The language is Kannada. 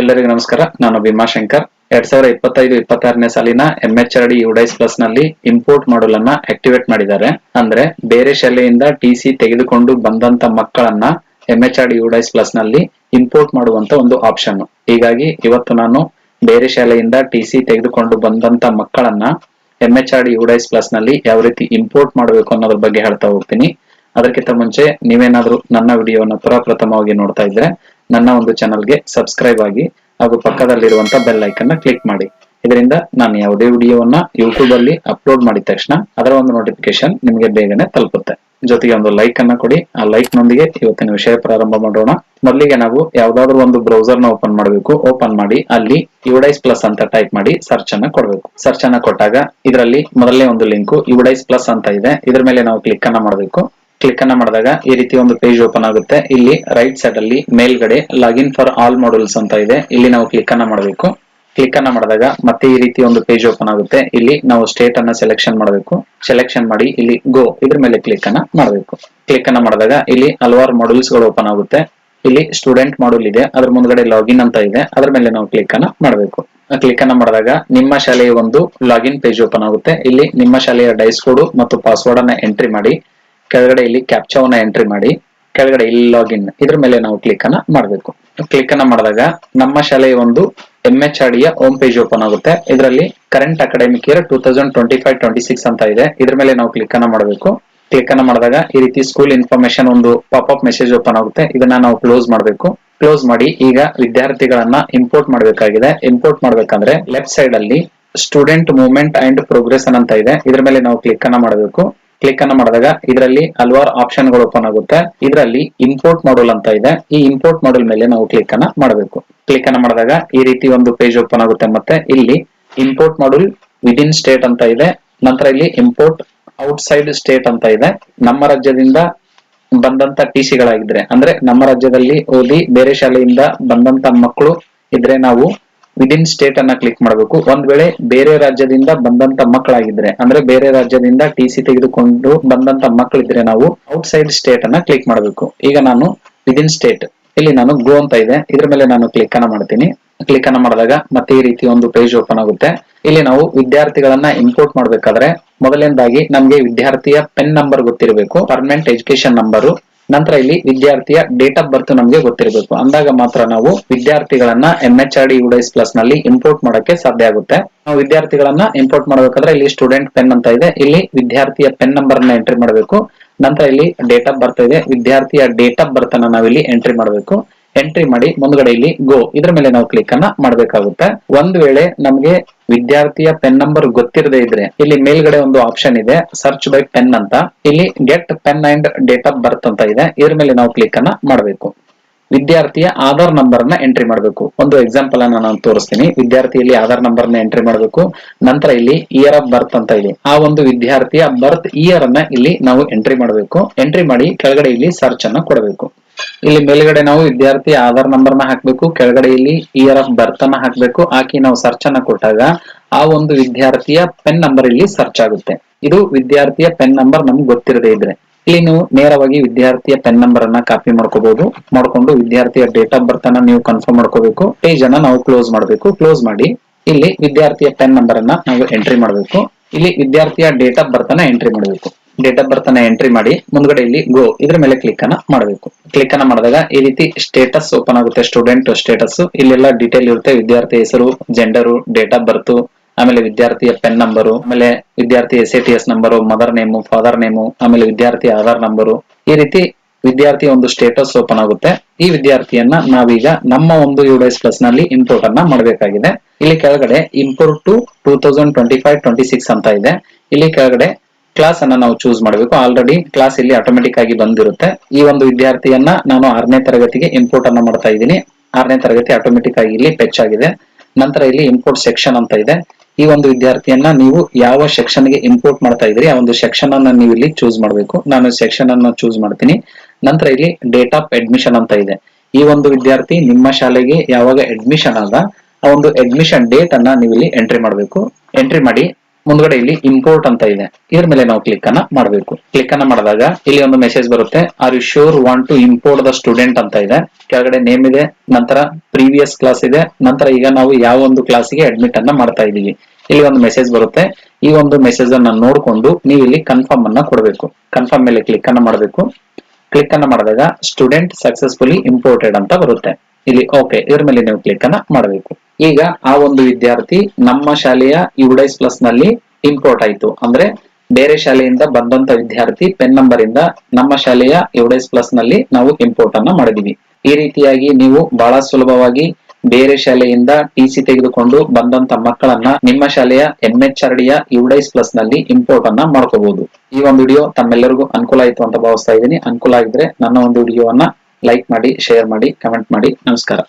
ಎಲ್ಲರಿಗೂ ನಮಸ್ಕಾರ. ನಾನು ಭೀಮಾಶಂಕರ್ ಎರಡ್ ಸಾವಿರದ ಇಪ್ಪತ್ತೈದು, ಇಪ್ಪತ್ತಾರನೇ ಸಾಲಿನ M H R D UDISE ಪ್ಲಸ್ನಲ್ಲಿ import ಮಾಡಲ್ ಅನ್ನ ಆಕ್ಟಿವೇಟ್ ಮಾಡಿದ್ದಾರೆ. ಅಂದ್ರೆ ಬೇರೆ ಶಾಲೆಯಿಂದ ಟಿಸಿ ತೆಗೆದುಕೊಂಡು ಬಂದಂತ ಮಕ್ಕಳನ್ನ M H R D UDISE ಪ್ಲಸ್ನಲ್ಲಿ import ಮಾಡುವಂತ ಒಂದು ಆಪ್ಷನ್ ಹೀಗಾಗಿ ಇವತ್ತು ನಾನು ಬೇರೆ ಶಾಲೆಯಿಂದ ಟಿಸಿ ತೆಗೆದುಕೊಂಡು ಬಂದಂತ ಮಕ್ಕಳನ್ನ M H R D UDISE ಪ್ಲಸ್ನಲ್ಲಿ ಯಾವ ರೀತಿ ಇಂಪೋರ್ಟ್ ಮಾಡಬೇಕು ಅನ್ನೋದ್ರ ಬಗ್ಗೆ ಹೇಳ್ತಾ ಹೋಗ್ತೀನಿ. ಅದಕ್ಕಿಂತ ಮುಂಚೆ ನೀವೇನಾದ್ರೂ ನನ್ನ ವಿಡಿಯೋನ ಪ್ರಪ್ರಥಮವಾಗಿ ನೋಡ್ತಾ ಇದ್ರೆ ನನ್ನ ಒಂದು ಚಾನಲ್ಗೆ ಸಬ್ಸ್ಕ್ರೈಬ್ ಆಗಿ ಹಾಗೂ ಪಕ್ಕದಲ್ಲಿರುವಂತ ಬೆಲ್ ಐಕನ್ನ ಕ್ಲಿಕ್ ಮಾಡಿ. ಇದರಿಂದ ನಾನು ಯಾವುದೇ ವಿಡಿಯೋವನ್ನ ಯೂಟ್ಯೂಬ್ ಅಲ್ಲಿ ಅಪ್ಲೋಡ್ ಮಾಡಿದ ತಕ್ಷಣ ಅದರ ಒಂದು ನೋಟಿಫಿಕೇಶನ್ ನಿಮಗೆ ಬೇಗನೆ ತಲುಪುತ್ತೆ. ಜೊತೆಗೆ ಒಂದು ಲೈಕ್ ಅನ್ನ ಕೊಡಿ. ಆ ಲೈಕ್ ನೊಂದಿಗೆ ಇವತ್ತಿನ ವಿಷಯ ಪ್ರಾರಂಭ ಮಾಡೋಣ. ಮೊದಲಿಗೆ ನಾವು ಯಾವ್ದಾದ್ರು ಒಂದು ಬ್ರೌಸರ್ನ ಓಪನ್ ಮಾಡಬೇಕು. ಓಪನ್ ಮಾಡಿ, ಅಲ್ಲಿ ಯುಡೈಸ್ ಪ್ಲಸ್ ಅಂತ ಟೈಪ್ ಮಾಡಿ ಸರ್ಚ್ ಅನ್ನ ಕೊಡಬೇಕು. ಸರ್ಚ್ ಅನ್ನ ಕೊಟ್ಟಾಗ ಇದರಲ್ಲಿ ಮೊದಲನೇ ಒಂದು ಲಿಂಕ್ ಯುಡೈಸ್ ಪ್ಲಸ್ ಅಂತ ಇದೆ. ಇದ್ರ ಮೇಲೆ ನಾವು ಕ್ಲಿಕ್ ಅನ್ನ ಮಾಡಬೇಕು. ಕ್ಲಿಕ್ ಅನ್ನ ಮಾಡಿದಾಗ ಈ ರೀತಿ ಒಂದು ಪೇಜ್ ಓಪನ್ ಆಗುತ್ತೆ. ಇಲ್ಲಿ ರೈಟ್ ಸೈಡ್ ಅಲ್ಲಿ ಮೇಲ್ಗಡೆ ಲಾಗಿನ್ ಫಾರ್ ಆಲ್ ಮಾಡ್ಯೂಲ್ಸ್ ಅಂತ ಇದೆ. ಇಲ್ಲಿ ನಾವು ಕ್ಲಿಕ್ ಅನ್ನ ಮಾಡಬೇಕು. ಕ್ಲಿಕ್ ಅನ್ನ ಮಾಡಿದಾಗ ಮತ್ತೆ ಈ ರೀತಿ ಒಂದು ಪೇಜ್ ಓಪನ್ ಆಗುತ್ತೆ. ಇಲ್ಲಿ ನಾವು ಸ್ಟೇಟ್ ಅನ್ನ ಸೆಲೆಕ್ಷನ್ ಮಾಡಬೇಕು. ಸೆಲೆಕ್ಷನ್ ಮಾಡಿ ಇಲ್ಲಿ ಗೋ ಇದ್ರ ಮೇಲೆ ಕ್ಲಿಕ್ ಅನ್ನ ಮಾಡಬೇಕು. ಕ್ಲಿಕ್ ಅನ್ನ ಮಾಡಿದಾಗ ಇಲ್ಲಿ ಹಲವಾರು ಮಾಡ್ಯೂಲ್ಸ್ಗಳು ಓಪನ್ ಆಗುತ್ತೆ. ಇಲ್ಲಿ ಸ್ಟೂಡೆಂಟ್ ಮಾಡ್ಯೂಲ್ ಇದೆ. ಅದ್ರ ಮುಂದ್ಗಡೆ ಲಾಗಿನ್ ಅಂತ ಇದೆ. ಅದ್ರ ಮೇಲೆ ನಾವು ಕ್ಲಿಕ್ ಅನ್ನ ಮಾಡಬೇಕು. ಕ್ಲಿಕ್ ಅನ್ನ ಮಾಡಿದಾಗ ನಿಮ್ಮ ಶಾಲೆಯ ಒಂದು ಲಾಗಿನ್ ಪೇಜ್ ಓಪನ್ ಆಗುತ್ತೆ. ಇಲ್ಲಿ ನಿಮ್ಮ ಶಾಲೆಯ ಡೈಸ್ ಕೋಡ್ ಮತ್ತು ಪಾಸ್ವರ್ಡ್ ಅನ್ನ ಎಂಟ್ರಿ ಮಾಡಿ. ಕೆಳಗಡೆ ಇಲ್ಲಿ ಕ್ಯಾಪ್ಚಾವನ್ನ ಎಂಟ್ರಿ ಮಾಡಿ, ಕೆಳಗಡೆ ಇಲ್ಲಿ ಲಾಗಿನ್ ಇದ್ರ ಮೇಲೆ ನಾವು ಕ್ಲಿಕ್ ಅನ್ನ ಮಾಡಬೇಕು. ಕ್ಲಿಕ್ ಅನ್ನ ಮಾಡಿದಾಗ ನಮ್ಮ ಶಾಲೆಯ ಒಂದು ಎಂ ಎಚ್ ಆರ್ ಡಿಯ ಹೋಮ್ ಪೇಜ್ ಓಪನ್ ಆಗುತ್ತೆ. ಇದರಲ್ಲಿ current academic year two thousand twenty five twenty six ಅಂತ ಇದೆ. ಇದ್ರ ಮೇಲೆ ನಾವು ಕ್ಲಿಕ್ ಅನ್ನ ಮಾಡಬೇಕು. ಕ್ಲಿಕ್ ಅನ್ನ ಮಾಡಿದಾಗ ಈ ರೀತಿ ಸ್ಕೂಲ್ ಇನ್ಫಾರ್ಮೇಶನ್ ಒಂದು ಪಾಪ್ ಅಪ್ ಮೆಸೇಜ್ ಓಪನ್ ಆಗುತ್ತೆ. ಇದನ್ನ ನಾವು ಕ್ಲೋಸ್ ಮಾಡಬೇಕು. ಕ್ಲೋಸ್ ಮಾಡಿ ಈಗ ವಿದ್ಯಾರ್ಥಿಗಳನ್ನ ಇಂಪೋರ್ಟ್ ಮಾಡಬೇಕಾಗಿದೆ. ಇಂಪೋರ್ಟ್ ಮಾಡ್ಬೇಕಂದ್ರೆ ಲೆಫ್ಟ್ ಸೈಡ್ ಅಲ್ಲಿ ಸ್ಟೂಡೆಂಟ್ ಮೂವ್ಮೆಂಟ್ ಅಂಡ್ ಪ್ರೋಗ್ರೆಸ್ ಅಂತ ಇದೆ. ಇದ್ರ ಮೇಲೆ ನಾವು ಕ್ಲಿಕ್ ಅನ್ನ ಮಾಡಬೇಕು. ಕ್ಲಿಕ್ ಅನ್ನ ಮಾಡಿದಾಗ ಇದರಲ್ಲಿ ಹಲವಾರು ಆಪ್ಷನ್ಗಳು ಓಪನ್ ಆಗುತ್ತೆ. ಇದರಲ್ಲಿ ಇಂಪೋರ್ಟ್ ಮಾಡಲ್ ಅಂತ ಇದೆ. ಈ ಇಂಪೋರ್ಟ್ ಮಾಡಲ್ ಮೇಲೆ ನಾವು ಕ್ಲಿಕ್ ಅನ್ನ ಮಾಡಬೇಕು. ಕ್ಲಿಕ್ ಅನ್ನ ಮಾಡಿದಾಗ ಈ ರೀತಿ ಒಂದು ಪೇಜ್ ಓಪನ್ ಆಗುತ್ತೆ ಮತ್ತೆ ಇಲ್ಲಿ ಇಂಪೋರ್ಟ್ ಮಾಡಲ್ ವಿದಿನ್ ಸ್ಟೇಟ್ ಅಂತ ಇದೆ. ನಂತರ ಇಲ್ಲಿ ಇಂಪೋರ್ಟ್ ಔಟ್ಸೈಡ್ ಸ್ಟೇಟ್ ಅಂತ ಇದೆ. ನಮ್ಮ ರಾಜ್ಯದಿಂದ ಬಂದಂತ ಟಿ ಸಿಗಳಾಗಿದ್ರೆ ಅಂದ್ರೆ ನಮ್ಮ ರಾಜ್ಯದಲ್ಲಿ ಓದಿ ಬೇರೆ ಶಾಲೆಯಿಂದ ಬಂದಂತ ಮಕ್ಕಳು ಇದ್ರೆ ನಾವು ವಿದಿನ್ ಸ್ಟೇಟ್ ಅನ್ನ ಕ್ಲಿಕ್ ಮಾಡಬೇಕು. ಒಂದ್ ವೇಳೆ ಬೇರೆ ರಾಜ್ಯದಿಂದ ಬಂದಂತ ಮಕ್ಕಳಾಗಿದ್ರೆ, ಅಂದ್ರೆ ಬೇರೆ ರಾಜ್ಯದಿಂದ ಟಿ ಸಿ ತೆಗೆದುಕೊಂಡು ಬಂದಂತ ಮಕ್ಕಳಿದ್ರೆ ನಾವು ಔಟ್ಸೈಡ್ ಸ್ಟೇಟ್ ಅನ್ನ ಕ್ಲಿಕ್ ಮಾಡಬೇಕು. ಈಗ ನಾನು ವಿದಿನ್ ಸ್ಟೇಟ್ ಇಲ್ಲಿ ನಾನು ಗೋ ಅಂತ ಇದೆ. ಇದ್ರ ಮೇಲೆ ನಾನು ಕ್ಲಿಕ್ ಅನ್ನ ಮಾಡ್ತೀನಿ. ಕ್ಲಿಕ್ ಅನ್ನ ಮಾಡಿದಾಗ ಮತ್ತೆ ಈ ರೀತಿ ಒಂದು ಪೇಜ್ ಓಪನ್ ಆಗುತ್ತೆ. ಇಲ್ಲಿ ನಾವು ವಿದ್ಯಾರ್ಥಿಗಳನ್ನ ಇಂಪೋರ್ಟ್ ಮಾಡ್ಬೇಕಾದ್ರೆ ಮೊದಲನೇದಾಗಿ ನಮ್ಗೆ ವಿದ್ಯಾರ್ಥಿಯ ಪೆನ್ ನಂಬರ್ ಗೊತ್ತಿರಬೇಕು. ಪರ್ಮನೆಂಟ್ ಎಜುಕೇಶನ್ ನಂಬರು ನಂತರ ಇಲ್ಲಿ ವಿದ್ಯಾರ್ಥಿಯ ಡೇಟ್ ಆಫ್ ಬರ್ತ್ ನಮಗೆ ಗೊತ್ತಿರಬೇಕು. ಅಂದಾಗ ಮಾತ್ರ ನಾವು ವಿದ್ಯಾರ್ಥಿಗಳನ್ನ M H R D UDISE ಪ್ಲಸ್ನಲ್ಲಿ import ಮಾಡಕ್ಕೆ ಸಾಧ್ಯ ಆಗುತ್ತೆ. ನಾವು ವಿದ್ಯಾರ್ಥಿಗಳನ್ನ ಇಂಪೋರ್ಟ್ ಮಾಡಬೇಕಾದ್ರೆ ಇಲ್ಲಿ ಸ್ಟೂಡೆಂಟ್ ಪೆನ್ ಅಂತ ಇದೆ. ಇಲ್ಲಿ ವಿದ್ಯಾರ್ಥಿಯ ಪೆನ್ ನಂಬರ್ನ ಎಂಟ್ರಿ ಮಾಡಬೇಕು. ನಂತರ ಇಲ್ಲಿ ಡೇಟ್ ಆಫ್ ಬರ್ತ್ ಇದೆ. ವಿದ್ಯಾರ್ಥಿಯ ಡೇಟ್ ಆಫ್ ಬರ್ತ್ ಅನ್ನ ನಾವಿಲ್ಲಿ ಎಂಟ್ರಿ ಮಾಡಬೇಕು. ಎಂಟ್ರಿ ಮಾಡಿ ಮುಂದ್ಗಡೆ ಇಲ್ಲಿ ಗೋ ಇದ್ರ ಮೇಲೆ ನಾವು ಕ್ಲಿಕ್ ಅನ್ನ ಮಾಡಬೇಕಾಗುತ್ತೆ. ಒಂದ್ ವೇಳೆ ನಮ್ಗೆ ವಿದ್ಯಾರ್ಥಿಯ ಪೆನ್ ನಂಬರ್ ಗೊತ್ತಿರದೇ ಇದ್ರೆ ಇಲ್ಲಿ ಮೇಲ್ಗಡೆ ಒಂದು ಆಪ್ಷನ್ ಇದೆ ಸರ್ಚ್ ಬೈ ಪೆನ್ ಅಂತ. ಇಲ್ಲಿ get PEN and date of birth ಅಂತ ಇದೆ. ಇದ್ರ ಮೇಲೆ ನಾವು ಕ್ಲಿಕ್ ಅನ್ನ ಮಾಡಬೇಕು. ವಿದ್ಯಾರ್ಥಿಯ ಆಧಾರ್ ನಂಬರ್ನ ಎಂಟ್ರಿ ಮಾಡಬೇಕು. ಒಂದು ಎಕ್ಸಾಂಪಲ್ ಅನ್ನ ನಾನು ತೋರಿಸ್ತೀನಿ. ವಿದ್ಯಾರ್ಥಿಯಲ್ಲಿ ಆಧಾರ್ ನಂಬರ್ನ ಎಂಟ್ರಿ ಮಾಡಬೇಕು. ನಂತರ ಇಲ್ಲಿ ಇಯರ್ ಆಫ್ ಬರ್ತ್ ಅಂತ ಇದೆ. ಆ ಒಂದು ವಿದ್ಯಾರ್ಥಿಯ ಬರ್ತ್ ಇಯರ್ ಅನ್ನ ಇಲ್ಲಿ ನಾವು ಎಂಟ್ರಿ ಮಾಡಬೇಕು. ಎಂಟ್ರಿ ಮಾಡಿ ಕೆಳಗಡೆ ಇಲ್ಲಿ ಸರ್ಚ್ ಅನ್ನ ಕೊಡಬೇಕು. ಇಲ್ಲಿ ಮೇಲ್ಗಡೆ ನಾವು ವಿದ್ಯಾರ್ಥಿ ಆಧಾರ್ ನಂಬರ್ನ ಹಾಕ್ಬೇಕು. ಕೆಳಗಡೆ ಇಲ್ಲಿ ಇಯರ್ ಆಫ್ ಬರ್ತ್ ಅನ್ನ ಹಾಕ್ಬೇಕು. ಹಾಕಿ ನಾವು ಸರ್ಚ್ ಅನ್ನ ಕೊಟ್ಟಾಗ ಆ ಒಂದು ವಿದ್ಯಾರ್ಥಿಯ ಪೆನ್ ನಂಬರ್ ಇಲ್ಲಿ ಸರ್ಚ್ ಆಗುತ್ತೆ. ಇದು ವಿದ್ಯಾರ್ಥಿಯ ಪೆನ್ ನಂಬರ್ ನಮ್ಗೆ ಗೊತ್ತಿರದೇ ಇದ್ರೆ. ಇಲ್ಲಿ ನೀವು ನೇರವಾಗಿ ವಿದ್ಯಾರ್ಥಿಯ ಪೆನ್ ನಂಬರ್ ಅನ್ನ ಕಾಪಿ ಮಾಡ್ಕೋಬಹುದು ಮಾಡ್ಕೊಂಡು ವಿದ್ಯಾರ್ಥಿಯ ಡೇಟ್ ಆಫ್ ಬರ್ತ್ ಅನ್ನ ನೀವು ಕನ್ಫರ್ಮ್ ಮಾಡ್ಕೋಬೇಕು. ಪೇಜ್ ಅನ್ನ ನಾವು ಕ್ಲೋಸ್ ಮಾಡಬೇಕು. ಕ್ಲೋಸ್ ಮಾಡಿ ಇಲ್ಲಿ ವಿದ್ಯಾರ್ಥಿಯ ಪೆನ್ ನಂಬರ್ ಅನ್ನ ನಾವು ಎಂಟ್ರಿ ಮಾಡಬೇಕು. ಇಲ್ಲಿ ವಿದ್ಯಾರ್ಥಿಯ ಡೇಟ್ ಆಫ್ ಬರ್ತ್ ಅನ್ನ ಎಂಟ್ರಿ ಮಾಡಬೇಕು. ಡೇಟ್ ಆಫ್ ಬರ್ತ್ ಅನ್ನ ಎಂಟ್ರಿ ಮಾಡಿ ಮುಂದ್ಗಡೆ ಇಲ್ಲಿ ಗೋ ಇದ್ರ ಮೇಲೆ ಕ್ಲಿಕ್ ಅನ್ನ ಮಾಡಬೇಕು. ಕ್ಲಿಕ್ ಅನ್ನ ಮಾಡಿದಾಗ ಈ ರೀತಿ ಸ್ಟೇಟಸ್ ಓಪನ್ ಆಗುತ್ತೆ. ಸ್ಟೂಡೆಂಟ್ ಸ್ಟೇಟಸ್ ಇಲ್ಲೆಲ್ಲ ಡೀಟೇಲ್ ಇರುತ್ತೆ. ವಿದ್ಯಾರ್ಥಿ ಹೆಸರು ಜೆಂಡರು ಡೇಟ್ ಆಫ್ ಬರ್ತ್ ಆಮೇಲೆ ವಿದ್ಯಾರ್ಥಿಯ ಪೆನ್ ನಂಬರ್ ಆಮೇಲೆ ವಿದ್ಯಾರ್ಥಿ S A T S number mother name father name ಆಮೇಲೆ ವಿದ್ಯಾರ್ಥಿ ಆಧಾರ್ ನಂಬರ್ ಈ ರೀತಿ ವಿದ್ಯಾರ್ಥಿ ಒಂದು ಸ್ಟೇಟಸ್ ಓಪನ್ ಆಗುತ್ತೆ. ಈ ವಿದ್ಯಾರ್ಥಿಯನ್ನ ನಾವೀಗ ನಮ್ಮ ಒಂದು ಯುಡೈಸ್ ಪ್ಲಸ್ನಲ್ಲಿ ಇಂಪೋರ್ಟ್ ಅನ್ನ ಮಾಡಬೇಕಾಗಿದೆ. ಇಲ್ಲಿ ಕೆಳಗಡೆ import to two thousand twenty five twenty six ಅಂತ ಇದೆ. ಇಲ್ಲಿ ಕೆಳಗಡೆ ಕ್ಲಾಸ್ ಅನ್ನ ನಾವು ಚೂಸ್ ಮಾಡಬೇಕು. ಆಲ್ರೆಡಿ ಕ್ಲಾಸ್ ಇಲ್ಲಿ ಆಟೋಮೆಟಿಕ್ ಆಗಿ ಬಂದಿರುತ್ತೆ. ಈ ಒಂದು ವಿದ್ಯಾರ್ಥಿಯನ್ನ ನಾನು ಆರನೇ ತರಗತಿಗೆ ಇಂಪೋರ್ಟ್ ಅನ್ನ ಮಾಡ್ತಾ ಇದ್ದೀನಿ. ಆರನೇ ತರಗತಿ ಆಟೋಮೆಟಿಕ್ ಆಗಿ ಇಲ್ಲಿ ಪೆಚ್ ಆಗಿದೆ. ನಂತರ ಇಲ್ಲಿ ಇಂಪೋರ್ಟ್ ಸೆಕ್ಷನ್ ಅಂತ ಇದೆ. ಈ ಒಂದು ವಿದ್ಯಾರ್ಥಿಯನ್ನ ನೀವು ಯಾವ ಸೆಕ್ಷನ್ಗೆ ಇಂಪೋರ್ಟ್ ಮಾಡ್ತಾ ಇದ್ರಿ ಆ ಒಂದು ಸೆಕ್ಷನ್ ಅನ್ನ ನೀವು ಇಲ್ಲಿ ಚೂಸ್ ಮಾಡಬೇಕು. ನಾನು ಸೆಕ್ಷನ್ ಅನ್ನ ಚೂಸ್ ಮಾಡ್ತೀನಿ. ನಂತರ ಇಲ್ಲಿ ಡೇಟ್ ಆಫ್ ಅಡ್ಮಿಷನ್ ಅಂತ ಇದೆ. ಈ ಒಂದು ವಿದ್ಯಾರ್ಥಿ ನಿಮ್ಮ ಶಾಲೆಗೆ ಯಾವಾಗ ಅಡ್ಮಿಷನ್ ಆದ, ಆ ಒಂದು ಅಡ್ಮಿಷನ್ ಡೇಟ್ ಅನ್ನ ನೀವು ಇಲ್ಲಿ ಎಂಟ್ರಿ ಮಾಡಬೇಕು. ಎಂಟ್ರಿ ಮಾಡಿ ಮುಂದ್ಗಡೆ ಇಲ್ಲಿ ಇಂಪೋರ್ಟ್ ಅಂತ ಇದೆ. ಇದ್ರ ಮೇಲೆ ನಾವು ಕ್ಲಿಕ್ ಅನ್ನ ಮಾಡಬೇಕು. ಕ್ಲಿಕ್ ಅನ್ನ ಮಾಡಿದಾಗ ಇಲ್ಲಿ ಒಂದು ಮೆಸೇಜ್ ಬರುತ್ತೆ. Are you sure want to import the student ಅಂತ ಇದೆ. ಕೆಳಗಡೆ ನೇಮ್ ಇದೆ, ನಂತರ ಪ್ರೀವಿಯಸ್ ಕ್ಲಾಸ್ ಇದೆ, ನಂತರ ಈಗ ನಾವು ಯಾವ ಒಂದು ಕ್ಲಾಸಿಗೆ ಅಡ್ಮಿಟ್ ಅನ್ನ ಮಾಡ್ತಾ ಇದೀವಿ ಇಲ್ಲಿ ಒಂದು ಮೆಸೇಜ್ ಬರುತ್ತೆ. ಈ ಒಂದು ಮೆಸೇಜ್ ಅನ್ನ ನೋಡ್ಕೊಂಡು ನೀವು ಇಲ್ಲಿ ಕನ್ಫರ್ಮ್ ಅನ್ನ ಕೊಡಬೇಕು. ಕನ್ಫರ್ಮ್ ಮೇಲೆ ಕ್ಲಿಕ್ ಅನ್ನ ಮಾಡಬೇಕು. ಕ್ಲಿಕ್ ಅನ್ನ ಮಾಡಿದಾಗ ಸ್ಟೂಡೆಂಟ್ ಸಕ್ಸಸ್ಫುಲಿ ಇಂಪೋರ್ಟೆಡ್ ಅಂತ ಬರುತ್ತೆ. ಇಲ್ಲಿ ಓಕೆ ಇದ್ರ ಮೇಲೆ ನೀವು ಕ್ಲಿಕ್ ಅನ್ನ ಮಾಡಬೇಕು. ಈಗ ಆ ಒಂದು ವಿದ್ಯಾರ್ಥಿ ನಮ್ಮ ಶಾಲೆಯ ಯುಡೈಸ್ ಪ್ಲಸ್ನಲ್ಲಿ ಇಂಪೋರ್ಟ್ ಆಯ್ತು. ಅಂದ್ರೆ ಬೇರೆ ಶಾಲೆಯಿಂದ ಬಂದಂತ ವಿದ್ಯಾರ್ಥಿ ಪೆನ್ ನಂಬರ್ ಇಂದ ನಮ್ಮ ಶಾಲೆಯ ಯುಡೈಸ್ ಪ್ಲಸ್ನಲ್ಲಿ ನಾವು ಇಂಪೋರ್ಟ್ ಅನ್ನ ಮಾಡಿದೀವಿ. ಈ ರೀತಿಯಾಗಿ ನೀವು ಬಹಳ ಸುಲಭವಾಗಿ ಬೇರೆ ಶಾಲೆಯಿಂದ ಟಿ ಸಿ ತೆಗೆದುಕೊಂಡು ಬಂದಂತ ಮಕ್ಕಳನ್ನ ನಿಮ್ಮ ಶಾಲೆಯ ಎಂ ಎಚ್ ಆರ್ ಡಿಯ ಯುಡೈಸ್ ಪ್ಲಸ್ನಲ್ಲಿ ಇಂಪೋರ್ಟ್ ಅನ್ನ ಮಾಡ್ಕೋಬಹುದು ಈ ಒಂದು ವಿಡಿಯೋ ತಮ್ಮೆಲ್ಲರಿಗೂ ಅನುಕೂಲ ಆಯ್ತು ಅಂತ ಭಾವಿಸ್ತಾ ಇದ್ದೀನಿ. ಅನುಕೂಲ ಆಗಿದ್ರೆ ನನ್ನ ಒಂದು ವಿಡಿಯೋವನ್ನ ಲೈಕ್ ಮಾಡಿ ಶೇರ್ ಮಾಡಿ ಕಮೆಂಟ್ ಮಾಡಿ. ನಮಸ್ಕಾರ.